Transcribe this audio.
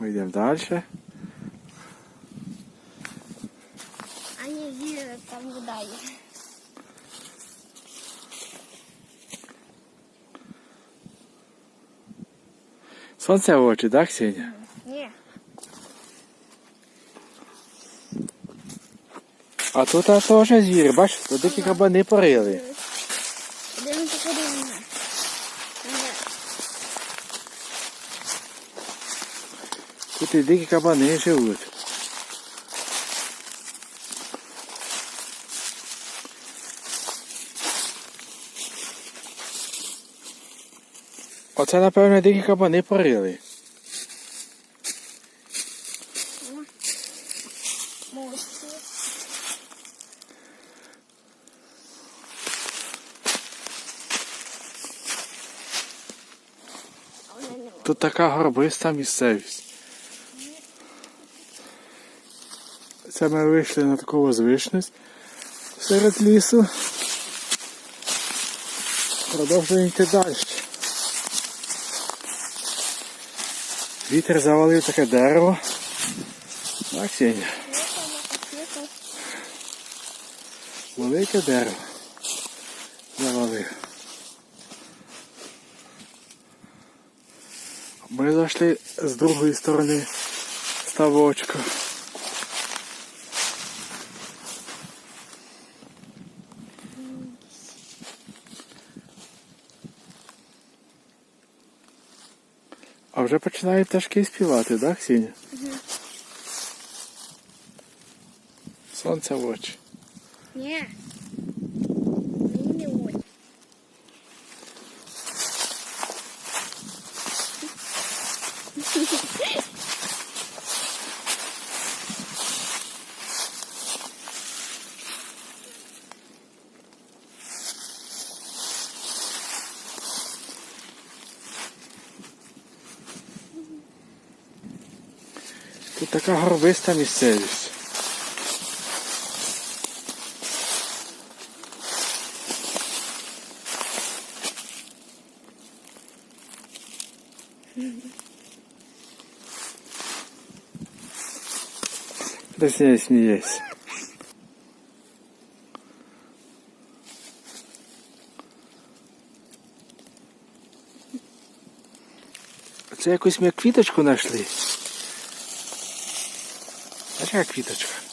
Ми йдемо далі. А не вірю, там вода є. Сонце в очі, так, Ксенія? Ні. А тут а, теж звір, бачиш, тут дикі кабани порили. Йдемо подивимося. Тут і дикі кабани живуть. Оце, напевно, дикі кабани не Тут така горбиста місцевість. Це ми вийшли на таку возвишність серед лісу. Продовжуємо йти далі. Вітер завалив таке дерево. Так, Сеня? Велике дерево. Завалив. Ми зайшли з другої сторони ставочка. А вже починають пташки співати, так, Ксеня? Сонце в очі. Ні. Тут така горбиста місцевість. Да смеясь, смеясь. Це якусь ми квіточку знайшли. А яка квіточка?